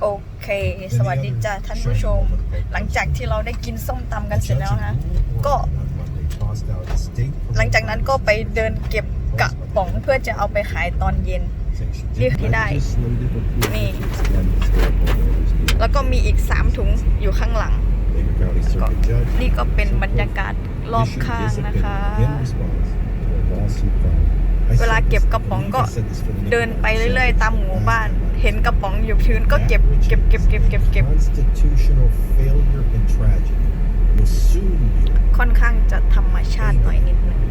โอเค สวัสดีจ้าท่านผู้ชม หลังจากที่เราได้กินส้มตำกันเสร็จแล้วนะ ก็ หลังจากนั้นก็ไปเดินเก็บกระป๋องเพื่อจะเอาไปขายตอนเย็นนี่ที่ได้ นี่ แล้วก็มีอีก 3 ถุงอยู่ข้างหลังก็นี่ก็เป็นบรรยากาศรอบข้างนะคะ เวลาเก็บกระป๋องก็เดินไปเรื่อยๆ ตามหมู่บ้าน ห็นกระป๋องอยู่พื้นก็เก็บเก็บเก็บเก็บเก็บเก็บ Constitutional failure and tragedy will soon be ค่อนข้างจะธรรมชาติหน่อยนิดนึง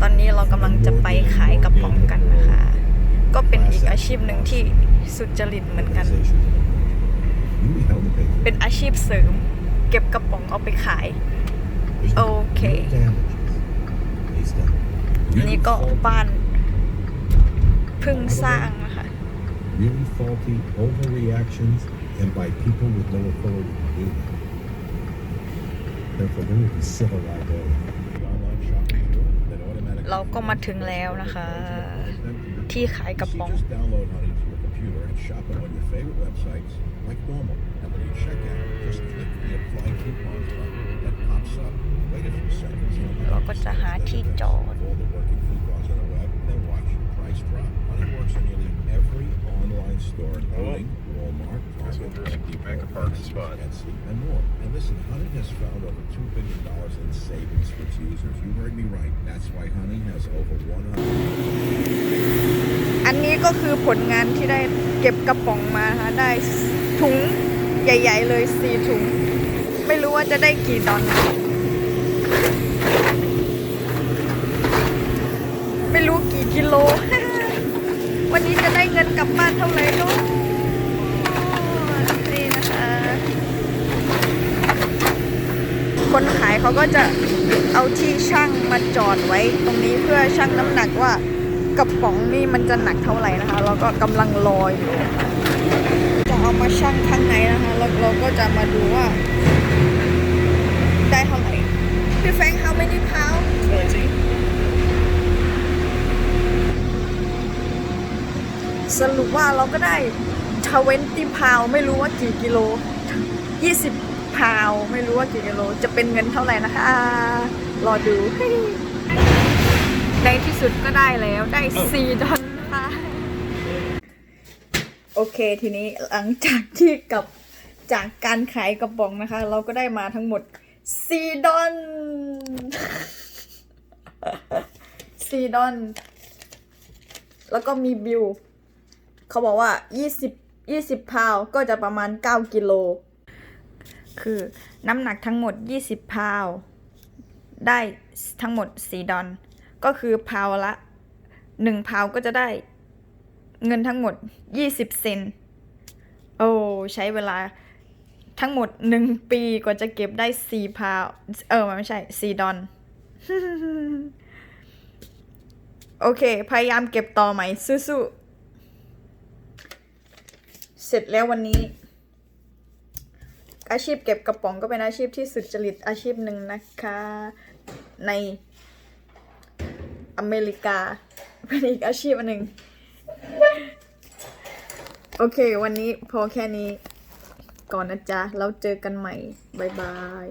ตอนนี้เรากำลังจะไปขายกระป๋องกันนะคะ ก็เป็นอีกอาชีพหนึ่งที่สุจริตเหมือนกัน You held the paper. เป็นอาชีพเสริม เก็บกระป๋องเอาไปขาย There's no- Okay. no damages. He's done. อันนี้ก็ Really บ้านเพิ่งสร้างนะคะ really faulty overreactions and by people with no authority to do them. Therefore, there will be civil liability. เราก็มาถึงแล้วนะคะ ที่ขายกระป๋อง like normal. And when you check out, just click the apply coupon button that pops up. Wait a few seconds. เราก็จะหาที่จอด all the working coupons on the web, then watch the price drop. Honey works on nearly every online store, including Walmart, Target, Passengers Home Depot, bank a parking Macy's, spot. Etsy, and more. And listen, Honey has found over $2 billion in savings for its users. You heard me right. That's why Honey has over 100 อันนี้ก็คือผลงานที่ได้เก็บกระป๋องมานะคะได้ถุงใหญ่ ๆ เลยสี่ถุง ไม่รู้ว่าจะได้กี่ดอนไม่รู้กี่กิโล วันนี้จะได้เงิน กลับบ้านเท่าไหร่เนาะนี่นะคะ คนขายเขาก็จะเอาที่ช่างมาจอดไว้ ตรงนี้เพื่อชั่งน้ำหนักว่ากระป๋องนี่มันจะหนักเท่าไหร่นะคะเราก็กำลังรออยู่จะเอามาชั่งข้างในนะคะแล้วเราก็จะมาดูว่า ได้เท่าไหร่พี่แฟง how many pounds สรุปว่าเราก็ได้20พาวไม่รู้ว่ากี่กิโล 20 พาวไม่รู้ว่ากี่กิโล จะเป็นเงินเท่าไหร่นะคะ รอดู ในที่สุดก็ได้แล้วได้ 4 ดอลลาร์โอเคทีนี้หลังจากที่กลับจากการขายกระป๋องนะคะ เราก็ได้มาทั้งหมด 4 ดอล4ดอลแล้วก็มีบิล เขาบอกว่า 20 20พาวก็จะประมาณ 9 กิโล คือน้ำหนักทั้งหมด 20พาวได้ทั้งหมด 4 ดอลก็คือพาวละ 1 พาวก็จะได้เงินทั้งหมด 20 เซน โอ้ใช้เวลาทั้งหมด 1 ปีกว่าจะเก็บได้ 4 พาว เออมันไม่ใช่ 4 ดอลโอเค พยายามเก็บต่อใหมสู้ๆ เสร็จแล้ววันนี้ อาชีพเก็บกระป๋องก็เป็นอาชีพที่สุจริตอาชีพหนึ่งนะคะ ในอเมริกา เป็นอีกอาชีพหนึ่งโอเค วันนี้พอแค่นี้ก่อนนะจ๊ะ แล้วเจอกันใหม่ บ๊ายบาย